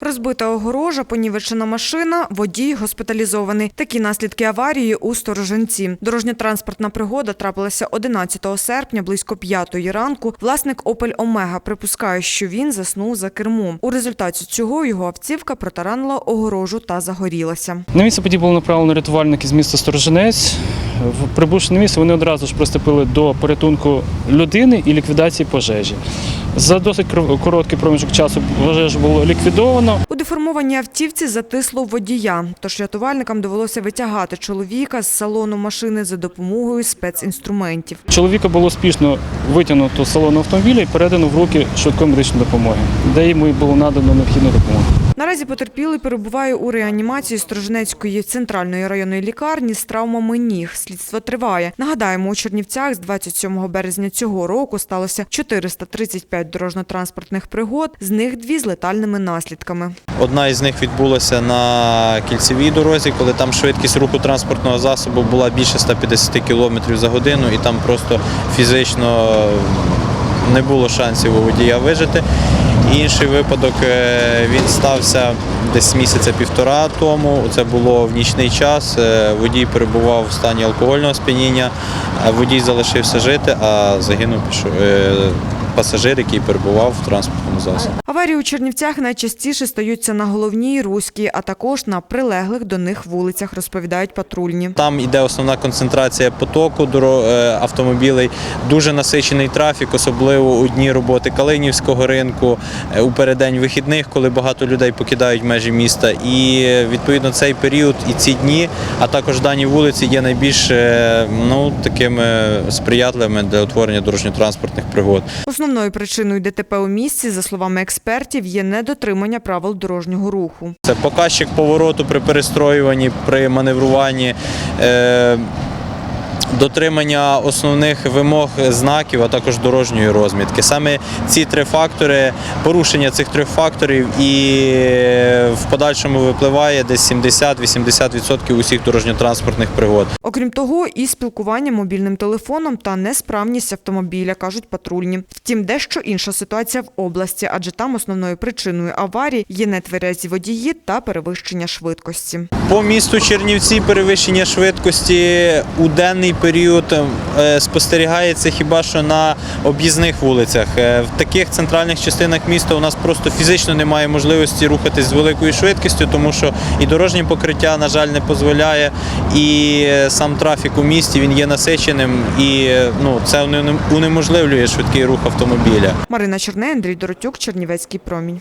Розбита огорожа, понівечена машина, водій госпіталізований. Такі наслідки аварії у Сторожинці. Дорожньо-транспортна пригода трапилася 11 серпня близько 5 ранку. Власник Opel Omega припускає, що він заснув за кермом. У результаті цього його автівка протаранила огорожу та загорілася. На місце події було направлено рятувальники з міста Сторожинець. Прибувши на місце, вони одразу ж приступили до порятунку людини і ліквідації пожежі. За досить кор- короткий проміжок часу пожежу було ліквідовано. У автівці затисло водія, тож рятувальникам довелося витягати чоловіка з салону машини за допомогою спецінструментів. Чоловіка було успішно витягнуто з салону автомобіля і передано в руки швидкої медичної допомоги, де йому було надано необхідну допомогу. Наразі потерпілий перебуває у реанімації Сторожинецької центральної районної лікарні з травмами ніг. Слідство триває. Нагадаємо, у Чернівцях з 27 березня цього року сталося 435 дорожньо-транспортних пригод, з них дві з летальними наслідками. Одна із них відбулася на кільцевій дорозі, коли там швидкість руху транспортного засобу була більше 150 км за годину, і там просто фізично не було шансів у водія вижити. Інший випадок е, він стався десь місяця півтора тому. Це було в нічний час. Е, Водій перебував в стані алкогольного сп'яніння, водій залишився жити, а загинув пішо- е, пасажир, який перебував в транспортному засобі. Аварії у Чернівцях найчастіше стаються на головній руській, а також на прилеглих до них вулицях, розповідають патрульні. Там йде основна концентрація потоку е, автомобілей, дуже насичений трафік, особливо у дні роботи Калинівського ринку, е, у переддень вихідних, коли багато людей покидають межі міста. І е, відповідно цей період і ці дні, а також дані вулиці є найбільш ну, такими сприятливими для утворення дорожньо-транспортних пригод. Основною причиною ДТП у місті, за словами експертів, є недотримання правил дорожнього руху. Це показчик повороту при перестроюванні, при маневруванні. Е- Дотримання основних вимог знаків, а також дорожньої розмітки. Саме ці три фактори, порушення цих трьох факторів і в подальшому випливає десь 70-80% усіх дорожньо-транспортних пригод. Окрім того, і спілкування мобільним телефоном та несправність автомобіля, кажуть патрульні. Втім, дещо інша ситуація в області, адже там основною причиною аварії є нетверезі водії та перевищення швидкості. По місту Чернівці перевищення швидкості у денний період е, спостерігається хіба що на об'їзних вулицях. Е, В таких центральних частинах міста у нас просто фізично немає можливості рухатись з великою швидкістю, тому що і дорожнє покриття, на жаль, не дозволяє, і е, сам трафік у місті він є насиченим, і ну, це уне- унеможливлює швидкий рух автомобіля. Марина Черне, Андрій Доротюк, Чернівецький промінь.